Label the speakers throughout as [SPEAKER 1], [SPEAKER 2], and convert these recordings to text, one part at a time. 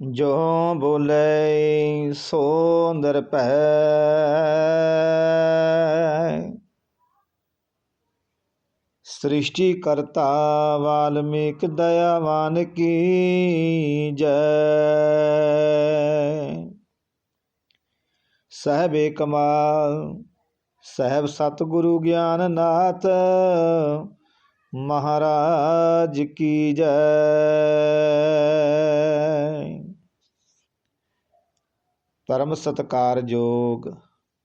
[SPEAKER 1] ਜੋ ਬੋਲੇ ਸੋ ਨਿਰਭੈ ਸ੍ਰਿਸ਼ਟੀ ਕਰਤਾ ਵਾਲਮੀਕ ਦਇਆਵਾਨ ਕੀ ਜੈ। ਸਹਿਬੇ ਕਮਾਲ, ਸਹਿਬ ਸਤਿਗੁਰੂ ਗਿਆਨਨਾਥ ਮਹਾਰਾਜ ਕੀ ਜੈ। ਪਰਮ ਸਤਕਾਰਯੋਗ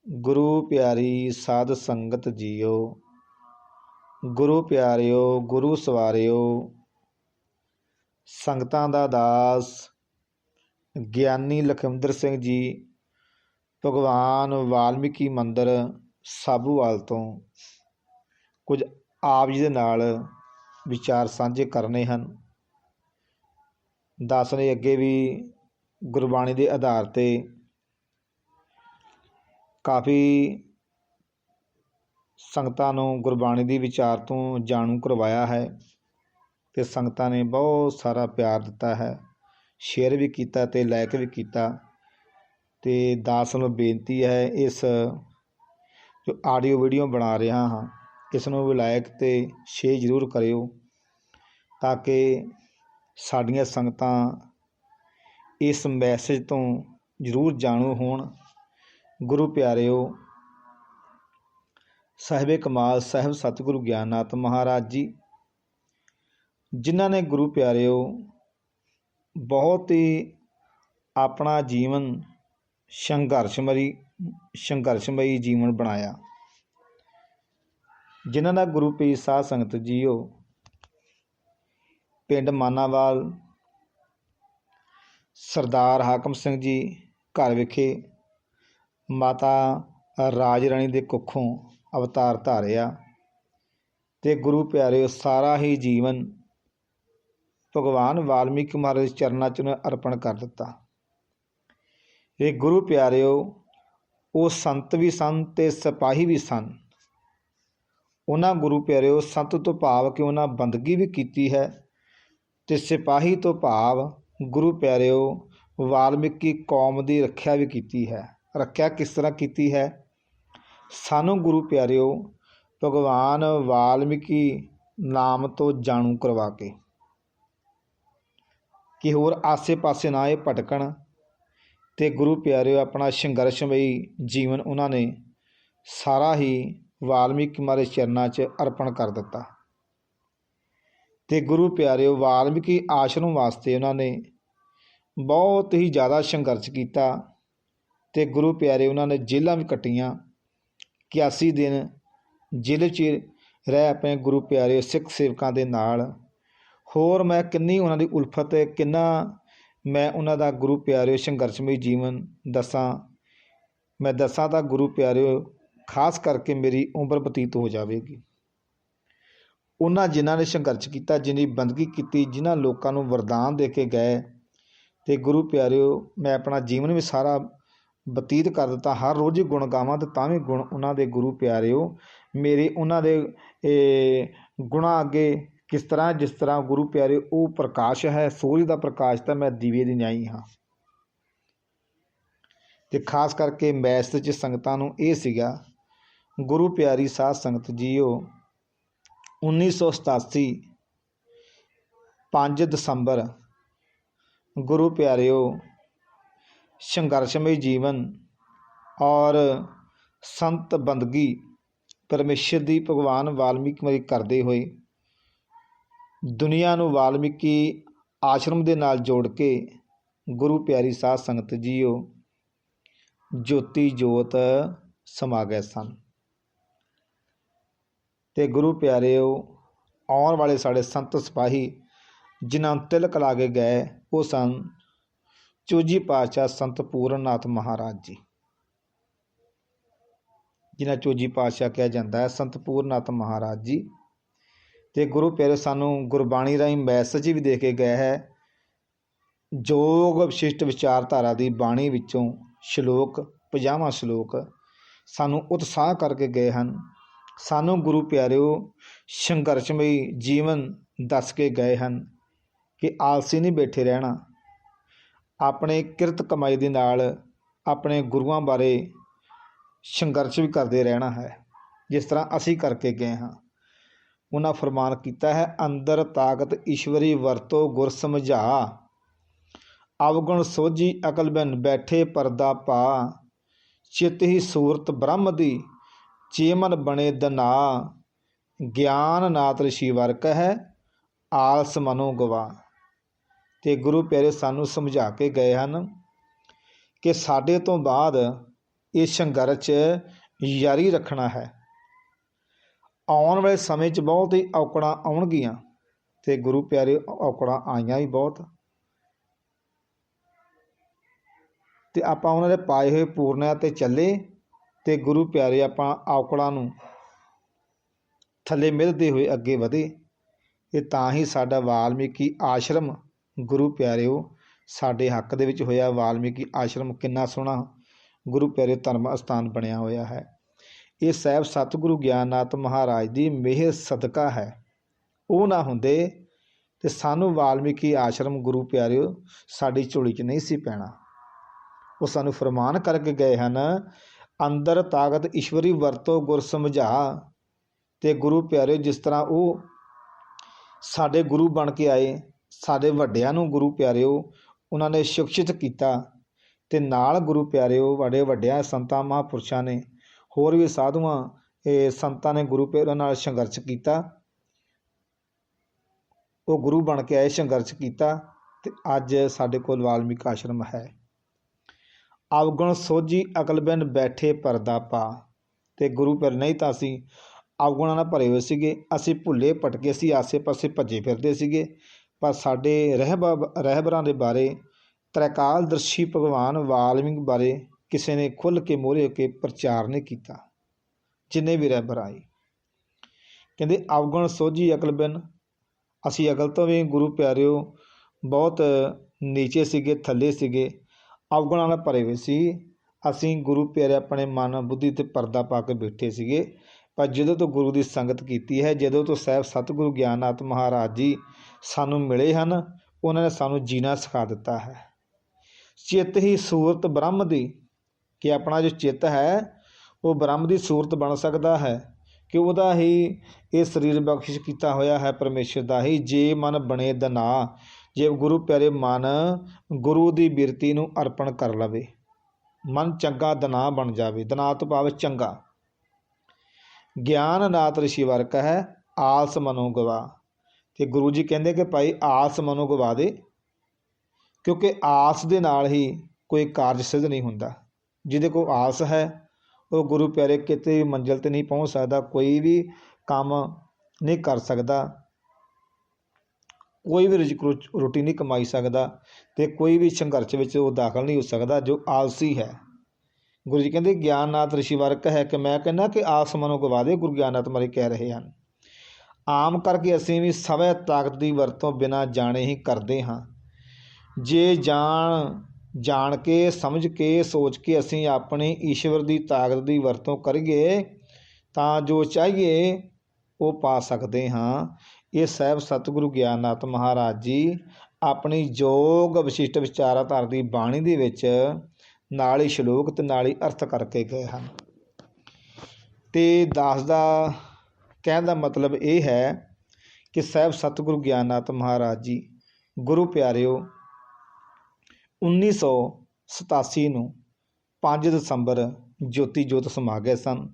[SPEAKER 1] ਗੁਰੂ ਪਿਆਰੀ ਸਾਧ ਸੰਗਤ ਜੀਓ। ਗੁਰੂ ਪਿਆਰਿਓ, ਗੁਰੂ ਸਵਾਰਿਓ, ਸੰਗਤਾਂ ਦਾ ਦਾਸ, ਗਿਆਨੀ ਲਖਵਿੰਦਰ ਸਿੰਘ ਜੀ, ਭਗਵਾਨ ਵਾਲਮੀਕੀ ਮੰਦਰ ਸਾਬੂਵਾਲ ਤੋਂ ਕੁਝ ਆਪ ਜੀ ਦੇ ਨਾਲ ਵਿਚਾਰ ਸਾਂਝੇ ਕਰਨੇ ਹਨ। ਦਾਸ ਨੇ ਅੱਗੇ ਵੀ ਗੁਰਬਾਣੀ ਦੇ ਆਧਾਰ ਤੇ ਕਾਫੀ ਸੰਗਤਾਂ ਨੂੰ ਗੁਰਬਾਣੀ ਦੀ ਵਿਚਾਰ ਤੋਂ ਜਾਣੂ ਕਰਵਾਇਆ ਹੈ ਅਤੇ ਸੰਗਤਾਂ ਨੇ ਬਹੁਤ ਸਾਰਾ ਪਿਆਰ ਦਿੱਤਾ ਹੈ ਸ਼ੇਅਰ ਵੀ ਕੀਤਾ ਅਤੇ ਲਾਇਕ ਵੀ ਕੀਤਾ ਅਤੇ ਦਾਸ ਨੂੰ ਬੇਨਤੀ ਹੈ ਇਸ ਜੋ ਆਡੀਓ ਵੀਡੀਓ ਬਣਾ ਰਿਹਾ ਹਾਂ, ਇਸ ਨੂੰ ਵੀ ਲਾਇਕ ਤੇ ਸ਼ੇਅਰ ਜ਼ਰੂਰ ਕਰਿਓ ਤਾਂ ਕਿ ਸਾਡੀਆਂ ਸੰਗਤਾਂ ਇਸ ਮੈਸੇਜ ਤੋਂ ਜ਼ਰੂਰ ਜਾਣੂ ਹੋਣ ਗੁਰੂ ਪਿਆਰਿਓ, ਸਾਹਿਬੇ ਕਮਾਲ ਸਾਹਿਬ ਸਤਿਗੁਰੂ ਗਿਆਨਨਾਥ ਮਹਾਰਾਜ ਜੀ, ਜਿਨ੍ਹਾਂ ਨੇ ਗੁਰੂ ਪਿਆਰਿਓ, ਬਹੁਤ ਹੀ ਆਪਣਾ ਜੀਵਨ ਸੰਘਰਸ਼ਮਈ ਸੰਘਰਸ਼ਮਈ ਜੀਵਨ ਬਣਾਇਆ। ਜਿਨ੍ਹਾਂ ਦਾ ਗੁਰੂ ਪੀਰ ਸਾਧ ਸੰਗਤ ਜੀਓ, ਪਿੰਡ ਮਾਨਾਵਾਲ, ਸਰਦਾਰ ਹਾਕਮ ਸਿੰਘ ਜੀ ਘਰ ਵਿਖੇ ਮਾਤਾ ਰਾਜ ਰਾਣੀ ਦੇ ਕੁੱਖੋਂ ਅਵਤਾਰ ਧਾਰਿਆ ਤੇ ਗੁਰੂ ਪਿਆਰਿਓ, ਸਾਰਾ ਹੀ ਜੀਵਨ ਭਗਵਾਨ ਵਾਲਮੀਕ ਮਹਾਰਾਜ ਦੇ ਚਰਨਾਂ 'ਚ ਉਹਨੇ ਅਰਪਣ ਕਰ ਦਿੱਤਾ। ਇਹ ਗੁਰੂ ਪਿਆਰਿਓ, ਉਹ ਸੰਤ ਵੀ ਸਨ ਤੇ ਸਿਪਾਹੀ ਵੀ ਸਨ। ਉਹਨਾਂ ਗੁਰੂ ਪਿਆਰਿਓ, ਸੰਤ ਤੋਂ ਭਾਵ ਕਿ ਉਹਨਾਂ ਬੰਦਗੀ ਵੀ ਕੀਤੀ ਹੈ ਤੇ ਸਿਪਾਹੀ ਤੋਂ ਭਾਵ ਗੁਰੂ ਪਿਆਰਿਓ, ਵਾਲਮੀਕੀ ਕੌਮ ਦੀ ਰੱਖਿਆ ਵੀ ਕੀਤੀ ਹੈ। ਰੱਖਿਆ ਕਿਸ ਤਰ੍ਹਾਂ ਕੀਤੀ ਹੈ? ਸਾਨੂੰ ਗੁਰੂ ਪਿਆਰਿਓ, ਭਗਵਾਨ ਵਾਲਮੀਕੀ ਨਾਮ ਤੋਂ ਜਾਣੂ ਕਰਵਾ ਕੇ। ਕਿ ਹੋਰ ਆਸੇ-ਪਾਸੇ ਨਾ ਇਹ ਭਟਕਣ ਤੇ ਗੁਰੂ ਪਿਆਰਿਓ ਆਪਣਾ ਸੰਘਰਸ਼ਮਈ ਜੀਵਨ ਉਹਨਾਂ ਨੇ ਸਾਰਾ ਹੀ ਵਾਲਮੀਕ ਮਾਰੇ ਚਰਨਾਂ 'ਚ ਅਰਪਣ ਕਰ ਦਿੱਤਾ। ਤੇ ਗੁਰੂ ਪਿਆਰਿਓ, ਵਾਲਮੀਕੀ ਆਸ਼ਰਮ ਵਾਸਤੇ ਉਹਨਾਂ ਨੇ ਬਹੁਤ ਹੀ ਜ਼ਿਆਦਾ ਸੰਘਰਸ਼ ਕੀਤਾ। ਅਤੇ ਗੁਰੂ ਪਿਆਰੇ ਉਹਨਾਂ ਨੇ ਜੇਲ੍ਹਾਂ ਵੀ ਕੱਟੀਆਂ। 81 ਦਿਨ ਜੇਲ੍ਹ 'ਚ ਰਹਿ ਆਪਣੇ ਗੁਰੂ ਪਿਆਰੇ ਸਿੱਖ ਸੇਵਕਾਂ ਦੇ ਨਾਲ। ਹੋਰ ਮੈਂ ਕਿੰਨੀ ਉਹਨਾਂ ਦੀ ਉਲਫਤ, ਕਿੰਨਾ ਮੈਂ ਉਹਨਾਂ ਦਾ ਗੁਰੂ ਪਿਆਰਿਓ ਸੰਘਰਸ਼ਮਈ ਜੀਵਨ ਦੱਸਾਂ। ਮੈਂ ਦੱਸਾਂ ਤਾਂ ਗੁਰੂ ਪਿਆਰਿਓ ਖਾਸ ਕਰਕੇ ਮੇਰੀ ਉਮਰ ਬਤੀਤ ਹੋ ਜਾਵੇਗੀ। ਉਹਨਾਂ ਜਿਨ੍ਹਾਂ ਨੇ ਸੰਘਰਸ਼ ਕੀਤਾ, ਜਿਨ੍ਹਾਂ ਬੰਦਗੀ ਕੀਤੀ, ਜਿਨ੍ਹਾਂ ਲੋਕਾਂ ਨੂੰ ਵਰਦਾਨ ਦੇ ਕੇ ਗਏ ਤੇ ਗੁਰੂ ਪਿਆਰਿਓ, ਮੈਂ ਆਪਣਾ ਜੀਵਨ ਵੀ ਸਾਰਾ ਬਤੀਤ ਕਰ ਦਿੱਤਾ। ਹਰ ਰੋਜ਼ ਹੀ ਗੁਣ ਗਾਵਾਂ ਤੇ ਤਾਂ ਵੀ ਗੁਣ ਉਹਨਾਂ ਦੇ ਗੁਰੂ ਪਿਆਰਿਓ। ਮੇਰੇ ਉਹਨਾਂ ਦੇ ਗੁਣਾ ਅੱਗੇ ਕਿਸ ਤਰ੍ਹਾਂ, ਜਿਸ ਤਰ੍ਹਾਂ ਗੁਰੂ ਪਿਆਰੇ, ਉਹ ਪ੍ਰਕਾਸ਼ ਹੈ, ਸੂਰਜ ਦਾ ਪ੍ਰਕਾਸ਼ ਤਾਂ ਮੈਂ ਦੀਵੇ ਦੀ ਨਿਆਈ ਹਾਂ। ਤੇ ਖਾਸ ਕਰਕੇ ਮੈਸ ਚ ਸੰਗਤਾਂ ਨੂੰ ਇਹ ਸੀਗਾ, ਗੁਰੂ ਪਿਆਰੀ ਸਾਧ ਸੰਗਤ ਜੀਓ 1987 5 ਦਸੰਬਰ, ਗੁਰੂ ਪਿਆਰਿਓ ਸੰਘਰਸ਼ਮਈ ਜੀਵਨ ਔਰ ਸੰਤ ਬੰਦਗੀ ਪਰਮੇਸ਼ਰ ਦੀ ਭਗਵਾਨ ਵਾਲਮੀਕ ਮਰੀ ਕਰਦੇ ਹੋਏ ਦੁਨੀਆ ਨੂੰ ਵਾਲਮੀਕੀ ਆਸ਼ਰਮ ਦੇ ਨਾਲ ਜੋੜ ਕੇ ਗੁਰੂ ਪਿਆਰੀ ਸਾਧ ਸੰਗਤ ਜੀਓ ਜੋਤੀ ਜੋਤ ਸਮਾ ਗਏ ਸਨ। ਤੇ ਗੁਰੂ ਪਿਆਰਿਓ, ਆਉਣ ਵਾਲੇ ਸਾਡੇ ਸੰਤ ਸਿਪਾਹੀ ਜਿਨ੍ਹਾਂ ਨੂੰ ਤਿਲਕ ਲਾ ਕੇ ਗਏ, ਉਹ ਸਨ ਚੌਜੀ ਪਾਤਸ਼ਾਹ ਸੰਤ ਪੂਰਨਨਾਥ ਮਹਾਰਾਜ ਜੀ। ਜਿਨ੍ਹਾਂ ਚੌਜੀ ਪਾਤਸ਼ਾਹ ਕਿਹਾ ਜਾਂਦਾ ਹੈ, ਸੰਤ ਪੂਰਨਨਾਥ ਮਹਾਰਾਜ ਜੀ। ਤੇ ਗੁਰੂ ਪਿਆਰੇ, ਸਾਨੂੰ ਗੁਰਬਾਣੀ ਰਾਹੀਂ ਮੈਸੇਜ ਵੀ ਦੇ ਕੇ ਗਏ ਹੈ, ਜੋਗ ਵਿਸ਼ਿਸ਼ਟ ਵਿਚਾਰਧਾਰਾ ਦੀ ਬਾਣੀ ਵਿੱਚੋਂ ਸ਼ਲੋਕ 50ਵਾਂ ਸ਼ਲੋਕ ਸਾਨੂੰ ਉਤਸ਼ਾਹ ਕਰਕੇ ਗਏ ਹਨ। ਸਾਨੂੰ ਗੁਰੂ ਪਿਆਰਿਓ, ਸੰਘਰਸ਼ਮਈ ਜੀਵਨ ਦੱਸ ਕੇ ਗਏ ਹਨ ਕਿ ਆਲਸੀ ਨਹੀਂ ਬੈਠੇ ਰਹਿਣਾ ਆਪਣੇ ਕਿਰਤ ਕਮਾਈ ਦੇ ਨਾਲ ਆਪਣੇ ਗੁਰੂਆਂ ਬਾਰੇ ਸੰਘਰਸ਼ ਵੀ ਕਰਦੇ ਰਹਿਣਾ ਹੈ, ਜਿਸ ਤਰ੍ਹਾਂ ਅਸੀਂ ਕਰਕੇ ਗਏ ਹਾਂ। ਉਹਨਾਂ ਫਰਮਾਨ ਕੀਤਾ ਹੈ, ਅੰਦਰ ਤਾਕਤ ਈਸ਼ਵਰੀ ਵਰਤੋ ਗੁਰ ਸਮਝਾ। ਅਵਗੁਣ ਸੋਝੀ ਅਕਲ ਬਿਨ ਬੈਠੇ ਪਰਦਾ ਪਾ। ਚਿਤ ਹੀ ਸੂਰਤ ਬ੍ਰਹਮ ਦੀ, ਚੇਮਨ ਬਣੇ ਦਨਾ। ਗਿਆਨ ਨਾਤ ਰਿਸ਼ੀ ਵਰਕ ਹੈ ਆਲਸ ਮਨੋ ਗਵਾ। ਤੇ ਗੁਰੂ ਪਿਆਰੇ ਸਾਨੂੰ ਸਮਝਾ ਕੇ ਗਏ ਹਨ ਕਿ ਸਾਡੇ ਤੋਂ ਬਾਅਦ ਇਹ ਸੰਘਰਸ਼ ਜਾਰੀ ਰੱਖਣਾ ਹੈ। ਆਉਣ ਵਾਲੇ ਸਮੇਂ 'ਚ ਬਹੁਤ ਹੀ ਔਕੜਾਂ ਆਉਣਗੀਆਂ ਤੇ ਗੁਰੂ ਪਿਆਰੇ ਔਕੜਾਂ ਆਈਆਂ ਹੀ ਬਹੁਤ। ਤੇ ਆਪਾਂ ਉਹਨਾਂ ਦੇ ਪਾਏ ਹੋਏ ਪੂਰਨਿਆਂ ਤੇ ਚੱਲੇ ਤੇ ਗੁਰੂ ਪਿਆਰੇ ਆਪਾਂ ਔਕੜਾਂ ਨੂੰ ਥੱਲੇ ਮਿਲਦੇ ਹੋਏ ਅੱਗੇ ਵਧੇ। ਇਹ ਤਾਂ ਹੀ ਸਾਡਾ ਵਾਲਮੀਕੀ ਆਸ਼ਰਮ ਗੁਰੂ ਪਿਆਰਿਓ, ਸਾਡੇ ਹੱਕ ਦੇ ਵਿੱਚ ਹੋਇਆ ਵਾਲਮੀਕੀ ਆਸ਼ਰਮ ਕਿੰਨਾ ਸੋਹਣਾ, ਗੁਰੂ ਪਿਆਰੇ ਧਰਮ ਅਸਥਾਨ ਬਣਿਆ ਹੋਇਆ ਹੈ। ਇਹ ਸਾਹਿਬ ਸਤਿਗੁਰੂ ਗਿਆਨਨਾਥ ਮਹਾਰਾਜ ਦੀ ਮਿਹਰ ਸਦਕਾ ਹੈ। ਉਹ ਨਾ ਹੁੰਦੇ ਤੇ ਸਾਨੂੰ ਵਾਲਮੀਕੀ ਆਸ਼ਰਮ ਗੁਰੂ ਪਿਆਰਿਓ ਸਾਡੀ ਝੋਲੀ 'ਚ ਨਹੀਂ ਸੀ ਪੈਣਾ। ਉਹ ਸਾਨੂੰ ਫਰਮਾਨ ਕਰਕੇ ਗਏ ਹਨ, ਅੰਦਰ ਤਾਕਤ ਈਸ਼ਵਰੀ ਵਰਤੋ ਗੁਰ ਸਮਝਾ। ਤੇ ਗੁਰੂ ਪਿਆਰਿਓ ਜਿਸ ਤਰ੍ਹਾਂ ਉਹ ਸਾਡੇ ਗੁਰੂ ਬਣ ਕੇ ਆਏ ਸਾਡੇ ਵੱਡਿਆਂ ਨੂੰ ਗੁਰੂ ਪਿਆਰਿਓ, ਉਹਨਾਂ ਨੇ ਸ਼ਿਕਸ਼ਿਤ ਕੀਤਾ ਤੇ ਨਾਲ ਗੁਰੂ ਪਿਆਰਿਓ ਵੱਡੇ ਵੱਡਿਆਂ ਸੰਤਾਂ, ਮਹਾਂਪੁਰਸ਼ਾਂ ਨੇ ਹੋਰ ਵੀ ਸਾਧੂਆਂ, ਇਹ ਸੰਤਾਂ ਨੇ ਗੁਰੂ ਪਿਆਰਿਆਂ ਨਾਲ ਸੰਘਰਸ਼ ਕੀਤਾ। ਉਹ ਗੁਰੂ ਬਣ ਕੇ ਆਏ, ਸੰਘਰਸ਼ ਕੀਤਾ ਤੇ ਅੱਜ ਸਾਡੇ ਕੋਲ ਵਾਲਮੀਕ ਆਸ਼ਰਮ ਹੈ। ਅਵਗੁਣ ਸੋਝੀ ਅਕਲ ਬਿਨ ਬੈਠੇ ਪਰਦਾ ਪਾ। ਤੇ ਗੁਰੂ ਪਿਆਰੇ ਨਹੀਂ ਤਾਂ ਅਸੀਂ ਅਵਗੁਣਾਂ ਨਾਲ ਭਰੇ ਹੋਏ ਸੀਗੇ, ਅਸੀਂ ਭੁੱਲੇ ਭਟਕੇ ਸੀ ਆਸੇ-ਪਾਸੇ ਭੱਜੇ ਫਿਰਦੇ ਸੀਗੇ। ਪਰ ਸਾਡੇ ਰਹਿਬਰ ਰਹਿਬਰਾਂ ਦੇ ਬਾਰੇ ਤ੍ਰੈਕਾਲ ਦਰਸ਼ੀ ਭਗਵਾਨ ਵਾਲਮੀਕ ਬਾਰੇ ਕਿਸੇ ਨੇ ਖੁੱਲ੍ਹ ਕੇ ਮੋਹਰੇ ਹੋ ਕੇ ਪ੍ਰਚਾਰ ਨਹੀਂ ਕੀਤਾ, ਜਿੰਨੇ ਵੀ ਰਹਿਬਰ ਆਏ। ਕਹਿੰਦੇ, ਅਵਗੁਣ ਸੋਝੀ ਅਕਲ ਬਿਨ, ਅਸੀਂ ਅਕਲ ਤੋਂ ਵੀ ਗੁਰੂ ਪਿਆਰਿਓ, ਬਹੁਤ ਨੀਚੇ ਸੀਗੇ, ਥੱਲੇ ਸੀਗੇ, ਅਵਗੁਣਾਂ ਨਾਲ ਭਰੇ ਹੋਏ ਸੀ। ਅਸੀਂ ਗੁਰੂ ਪਿਆਰੇ ਆਪਣੇ ਮਨ, ਬੁੱਧੀ ਤੇ ਪਰਦਾ ਪਾ ਕੇ ਬੈਠੇ ਸੀਗੇ। ਪਰ ਜਦੋਂ ਤੋਂ ਗੁਰੂ ਦੀ ਸੰਗਤ ਕੀਤੀ ਹੈ, ਜਦੋਂ ਤੋਂ ਸਾਹਿਬ ਸਤਿਗੁਰੂ ਗਿਆਨਨਾਥ ਮਹਾਰਾਜ ਜੀ ਸਾਨੂੰ ਮਿਲੇ ਹਨ, ਉਹਨਾਂ ਨੇ ਸਾਨੂੰ ਜੀਣਾ ਸਿਖਾ ਦਿੱਤਾ ਹੈ। ਚਿੱਤ ਹੀ ਸੂਰਤ ਬ੍ਰਹਮ ਦੀ, ਕਿ ਆਪਣਾ ਜੋ ਚਿੱਤ ਹੈ, ਉਹ ਬ੍ਰਹਮ ਦੀ ਸੂਰਤ ਬਣ ਸਕਦਾ ਹੈ। ਕਿ ਉਹਦਾ ਹੀ ਇਹ ਸਰੀਰ ਬਖਸ਼ਿਸ਼ ਕੀਤਾ ਹੋਇਆ ਹੈ ਪਰਮੇਸ਼ਰ ਦਾ ਹੀ, ਜੇ ਮਨ ਬਣੇ ਦਨਾ, ਜੇ ਗੁਰੂ ਪਿਆਰੇ ਮਨ ਗੁਰੂ ਦੀ ਬਿਰਤੀ ਨੂੰ ਅਰਪਣ ਕਰ ਲਵੇ। ਮਨ ਚੰਗਾ ਦਨਾ ਬਣ ਜਾਵੇ, ਦਨਾ ਤੋਂ ਭਾਵ ਚੰਗਾ। ਗਿਆਨ ਨਾਤ ਰਿਸ਼ੀ ਵਰਕ ਹੈ ਆਲਸ ਮਨੋ ਗਵਾ। ਤੇ ਗੁਰੂ ਜੀ ਕਹਿੰਦੇ ਕਿ ਭਾਈ ਆਸ ਮਨੋ ਗਵਾ ਦੇ, ਕਿਉਂਕਿ ਆਸ ਦੇ ਨਾਲ ਹੀ ਕੋਈ ਕਾਰਜ ਸਿੱਧ ਨਹੀਂ ਹੁੰਦਾ। ਜਿਹਦੇ ਕੋਲ ਆਸ ਹੈ, ਉਹ ਗੁਰੂ ਪਿਆਰੇ ਕਿਤੇ ਵੀ ਮੰਜ਼ਿਲ ਤੇ ਨਹੀਂ ਪਹੁੰਚ ਸਕਦਾ, ਕੋਈ ਵੀ ਕੰਮ ਨਹੀਂ ਕਰ ਸਕਦਾ, ਕੋਈ ਵੀ ਰਿਜ਼ਕ ਰੋਟੀ ਨਹੀਂ ਕਮਾਈ ਸਕਦਾ ਤੇ ਕੋਈ ਵੀ ਸੰਘਰਸ਼ ਵਿੱਚ ਉਹ ਦਾਖਲ ਨਹੀਂ ਹੋ ਸਕਦਾ, ਜੋ ਆਲਸੀ ਹੈ। ਗੁਰੂ ਜੀ ਕਹਿੰਦੇ, ਗਿਆਨਨਾਥ ਰਿਸ਼ੀ ਵਰਕ ਹੈ ਕਿ ਮੈਂ ਕਹਿੰਦਾ ਕਿ ਆਸ ਮਨੋ ਗਵਾ ਦੇ ਗੁਰੂ ਗਿਆਨਨਾਥ ਮਾਰੇ ਕਹਿ ਰਹੇ ਹਨ। ਆਮ ਕਰਕੇ ਅਸੀਂ ਵੀ ਸਵੈ ਤਾਕਤ ਦੀ ਵਰਤੋਂ ਬਿਨਾਂ ਜਾਣੇ ਹੀ ਕਰਦੇ ਹਾਂ। ਜੇ ਜਾਣ ਜਾਣ ਕੇ, ਸਮਝ ਕੇ, ਸੋਚ ਕੇ ਅਸੀਂ ਆਪਣੀ ਈਸ਼ਵਰ ਦੀ ਤਾਕਤ ਦੀ ਵਰਤੋਂ ਕਰੀਏ, ਤਾਂ ਜੋ ਚਾਹੀਏ ਉਹ ਪਾ ਸਕਦੇ ਹਾਂ। ਇਹ ਸਾਹਿਬ ਸਤਿਗੁਰੂ ਗਿਆਨਨਾਥ ਮਹਾਰਾਜ ਜੀ ਆਪਣੀ ਜੋਗ ਵਿਸ਼ਿਸ਼ਟ ਵਿਚਾਰਧਾਰ ਦੀ ਬਾਣੀ ਦੇ ਵਿੱਚ ਨਾਲ ਹੀ ਸ਼ਲੋਕ ਤੇ ਨਾਲ ਹੀ ਅਰਥ ਕਰਕੇ ਗਏ ਹਨ। ਤੇ ਦਾਸ ਦਾ ਕਹਿਣ ਦਾ ਮਤਲਬ ਇਹ ਹੈ ਕਿ ਸਾਹਿਬ ਸਤਿਗੁਰੂ ਗਿਆਨਨਾਥ ਮਹਾਰਾਜ ਜੀ, ਗੁਰੂ ਪਿਆਰਿਓ 1987 ਨੂੰ 5 ਦਸੰਬਰ ਜੋਤੀ ਜੋਤ ਸਮਾ ਗਏ ਸਨ।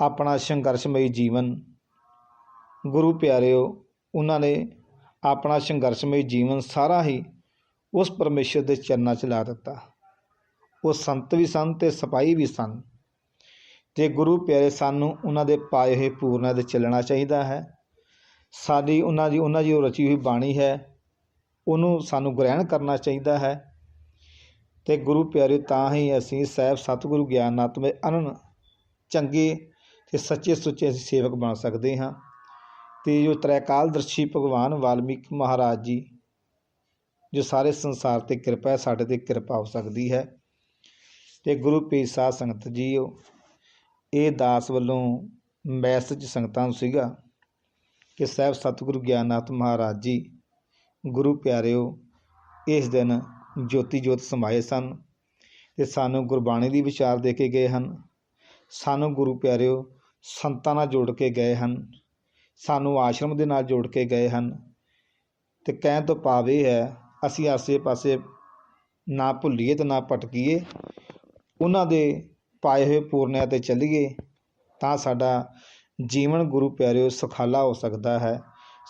[SPEAKER 1] ਆਪਣਾ ਸੰਘਰਸ਼ਮਈ ਜੀਵਨ ਗੁਰੂ ਪਿਆਰਿਓ, ਉਹਨਾਂ ਨੇ ਆਪਣਾ ਸੰਘਰਸ਼ਮਈ ਜੀਵਨ ਸਾਰਾ ਹੀ ਉਸ ਪਰਮੇਸ਼ਰ ਦੇ ਚਰਨਾਂ 'ਚ ਲਾ ਦਿੱਤਾ। ਉਹ ਸੰਤ ਵੀ ਸਨ ਤੇ ਸਿਪਾਹੀ ਵੀ ਸਨ। ਤੇ ਗੁਰੂ ਪਿਆਰੇ ਸਾਨੂੰ ਉਹਨਾਂ ਦੇ ਪਾਏ ਹੋਏ ਪੂਰਨਾਂ ਦੇ ਚੱਲਣਾ ਚਾਹੀਦਾ ਹੈ, ਸਾਡੀ ਉਹਨਾਂ ਦੀ ਉਹਨਾਂ ਦੀ ਉਹ ਰਚੀ ਹੋਈ ਬਾਣੀ ਹੈ, ਉਹਨੂੰ ਸਾਨੂੰ ਗ੍ਰਹਿਣ ਕਰਨਾ ਚਾਹੀਦਾ ਹੈ ਤੇ ਗੁਰੂ ਪਿਆਰੇ ਤਾਂ ਹੀ ਅਸੀਂ ਸਾਹਿਬ ਸਤਿਗੁਰੂ ਗਿਆਨਨਾਥ ਮੇ ਅਨਨ, ਚੰਗੇ ਤੇ ਸੱਚੇ ਸੁੱਚੇ ਅਸੀਂ ਸੇਵਕ ਬਣ ਸਕਦੇ ਹਾਂ। ਤੇ ਜੋ ਤ੍ਰੈਕਾਲ ਦਰਸ਼ੀ ਭਗਵਾਨ ਵਾਲਮੀਕ ਮਹਾਰਾਜ ਜੀ, ਜੋ ਸਾਰੇ ਸੰਸਾਰ ਤੇ ਕਿਰਪਾ ਹੈ, ਸਾਡੇ ਤੇ ਕਿਰਪਾ ਹੋ ਸਕਦੀ ਹੈ। ਤੇ ਗੁਰੂ ਪੀਰ ਸਾਧ ਸੰਗਤ ਜੀ ਇਹ ਦਾਸ ਵੱਲੋਂ ਮੈਸੇਜ ਸੰਗਤਾਂ ਨੂੰ ਸੀਗਾ ਕਿ ਸਾਹਿਬ ਸਤਿਗੁਰੂ ਗਿਆਨਨਾਥ ਮਹਾਰਾਜ ਜੀ, ਗੁਰੂ ਪਿਆਰਿਓ, ਇਸ ਦਿਨ ਜੋਤੀ ਜੋਤ ਸਮਾਏ ਸਨ ਤੇ ਸਾਨੂੰ ਗੁਰਬਾਣੀ ਦੀ ਵਿਚਾਰ ਦੇ ਕੇ ਗਏ ਹਨ। ਸਾਨੂੰ ਗੁਰੂ ਪਿਆਰਿਓ, ਸੰਤਾਂ ਨਾਲ ਜੋੜ ਕੇ ਗਏ ਹਨ। ਸਾਨੂੰ ਆਸ਼ਰਮ ਦੇ ਨਾਲ ਜੋੜ ਕੇ ਗਏ ਹਨ। ਤੇ ਕਹਿਣ ਤੋਂ ਭਾਵ ਇਹ ਹੈ, ਅਸੀਂ ਆਸੇ-ਪਾਸੇ ਨਾ ਭੁੱਲੀਏ ਤੇ ਨਾ ਭਟਕੀਏ। ਉਹਨਾਂ ਦੇ ਪਾਏ ਹੋਏ ਪੂਰਨਿਆਂ ਤੇ ਚੱਲੀਏ, ਤਾਂ ਸਾਡਾ ਜੀਵਨ ਗੁਰੂ ਪਿਆਰਿਓ ਸੁਖਾਲਾ ਹੋ ਸਕਦਾ ਹੈ।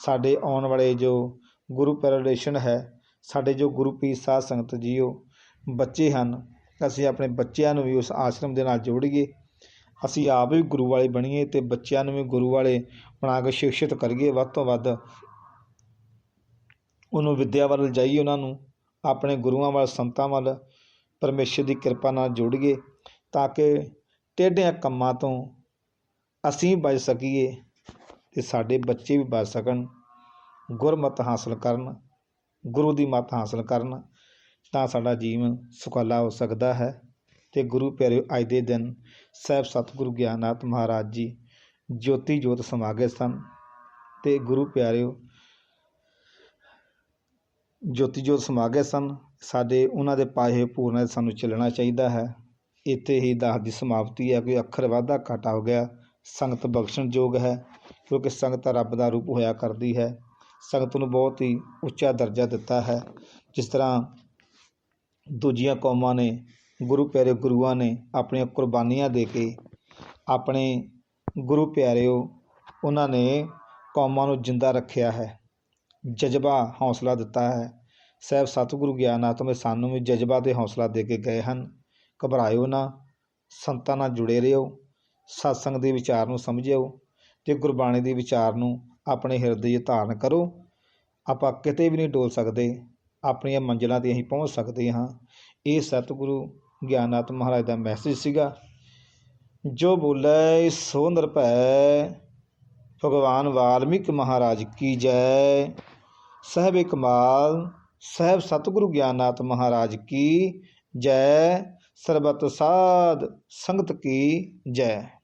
[SPEAKER 1] ਸਾਡੇ ਆਉਣ ਵਾਲੇ ਜੋ ਗੁਰੂ ਪੈਰੇਡੇਸ਼ਨ ਹੈ, ਸਾਡੇ ਜੋ ਗੁਰੂ ਪੀਰ ਸਾਧ ਸੰਗਤ ਜੀਓ ਬੱਚੇ ਹਨ, ਅਸੀਂ ਆਪਣੇ ਬੱਚਿਆਂ ਨੂੰ ਵੀ ਉਸ ਆਸ਼ਰਮ ਦੇ ਨਾਲ ਜੋੜੀਏ। ਅਸੀਂ ਆਪ ਵੀ ਗੁਰੂ ਵਾਲੇ ਬਣੀਏ ਤੇ ਬੱਚਿਆਂ ਨੂੰ ਵੀ ਗੁਰੂ ਵਾਲੇ ਬਣਾ ਕੇ ਸ਼ਿਕਸ਼ਿਤ ਕਰੀਏ। ਵੱਧ ਤੋਂ ਵੱਧ ਉਹਨੂੰ ਵਿੱਦਿਆ ਵੱਲ ਜਾਈਏ ਉਹਨਾਂ ਨੂੰ, ਆਪਣੇ ਗੁਰੂਆਂ ਵੱਲ, ਸੰਤਾਂ ਵੱਲ ਪਰਮੇਸ਼ਰ ਦੀ ਕਿਰਪਾ ਨਾਲ ਜੋੜੀਏ ਤਾਂ ਕਿ ਟੇਢਿਆਂ ਕੰਮਾਂ ਤੋਂ ਅਸੀਂ ਬਚ ਸਕੀਏ ਤੇ ਸਾਡੇ ਬੱਚੇ ਵੀ ਬਚ ਸਕਣ, ਗੁਰਮਤ ਹਾਸਲ ਕਰਨ, ਗੁਰੂ ਦੀ ਮੱਤ ਹਾਸਲ ਕਰਨ ਤਾਂ ਸਾਡਾ ਜੀਵਨ ਸੁਖਾਲਾ ਹੋ ਸਕਦਾ ਹੈ। ਤੇ ਗੁਰੂ ਪਿਆਰਿਓ, ਅੱਜ ਦੇ ਦਿਨ ਸਾਹਿਬ ਸਤਿਗੁਰੂ ਗਿਆਨਨਾਥ ਮਹਾਰਾਜ ਜੀ ਜੋਤੀ ਜੋਤ ਸਮਾ ਗਏ ਸਨ ਤੇ ਗੁਰੂ ਪਿਆਰਿਓ ਜੋਤੀ ਜੋਤ ਸਮਾ ਗਏ ਸਨ, ਸਾਡੇ ਉਹਨਾਂ ਦੇ ਪਾਏ ਹੋਏ ਸਾਨੂੰ ਚੱਲਣਾ ਚਾਹੀਦਾ ਹੈ। ਇੱਥੇ ਹੀ ਦਾਸ ਦੀ ਸਮਾਪਤੀ ਹੈ, ਕੋਈ ਅੱਖਰ ਵਾਧਾ ਘਾਟਾ ਹੋ ਗਿਆ। ਸੰਗਤ ਬਖਸ਼ਣਯੋਗ ਹੈ, ਕਿਉਂਕਿ ਸੰਗਤ ਰੱਬ ਦਾ ਰੂਪ ਹੋਇਆ ਕਰਦੀ ਹੈ। ਸੰਗਤ ਨੂੰ ਬਹੁਤ ਹੀ ਉੱਚਾ ਦਰਜਾ ਦਿੱਤਾ ਹੈ। ਜਿਸ ਤਰ੍ਹਾਂ ਦੂਜੀਆਂ ਕੌਮਾਂ ਨੇ, ਗੁਰੂ ਪਿਆਰੇ ਗੁਰੂਆਂ ਨੇ ਆਪਣੀਆਂ ਕੁਰਬਾਨੀਆਂ ਦੇ ਕੇ ਆਪਣੇ ਗੁਰੂ ਪਿਆਰਿਓ, ਉਹਨਾਂ ਨੇ ਕੌਮਾਂ ਨੂੰ ਜਿੰਦਾ ਰੱਖਿਆ ਹੈ। ਜਜ਼ਬਾ ਹੌਸਲਾ ਦਿੱਤਾ ਹੈ। ਸਾਹਿਬ ਸਤਿਗੁਰੂ ਗਿਆਨਨਾਥ ਮੇ ਸਾਨੂੰ ਵੀ ਜਜ਼ਬਾ ਤੇ ਹੌਸਲਾ ਦੇ ਕੇ ਗਏ ਹਨ। ਘਬਰਾਇਓ ਨਾ, ਸੰਤਾਂ ਨਾਲ ਜੁੜੇ ਰਹੋ, ਸਤਸੰਗ ਦੇ ਵਿਚਾਰ ਨੂੰ ਸਮਝਿਓ ਤੇ ਗੁਰਬਾਣੀ ਦੇ ਵਿਚਾਰ ਨੂੰ ਆਪਣੇ ਹਿਰਦੇ 'ਚ ਧਾਰਨ ਕਰੋ। ਆਪਾਂ ਕਿਤੇ ਵੀ ਨਹੀਂ ਡੋਲ ਸਕਦੇ, ਆਪਣੀਆਂ ਮੰਜ਼ਿਲਾਂ ਤੇ ਅਸੀਂ ਪਹੁੰਚ ਸਕਦੇ ਹਾਂ। ਇਹ ਸਤਿਗੁਰੂ ਗਿਆਨਨਾਥ ਮਹਾਰਾਜ ਦਾ ਮੈਸੇਜ ਸੀਗਾ। ਜੋ ਬੋਲੇ, ਸੋ ਨਿਰਭੈ, ਭਗਵਾਨ ਵਾਲਮੀਕ ਮਹਾਰਾਜ ਕੀ ਜੈ। ਸਹਿਬ ਕਮਾਲ ਸਹਿਬ ਸਤਿਗੁਰੂ ਗਿਆਨਨਾਥ ਮਹਾਰਾਜ ਕੀ ਜੈ ਸਰਬਤ ਸਾਧ ਸੰਗਤ ਕੀ ਜੈ।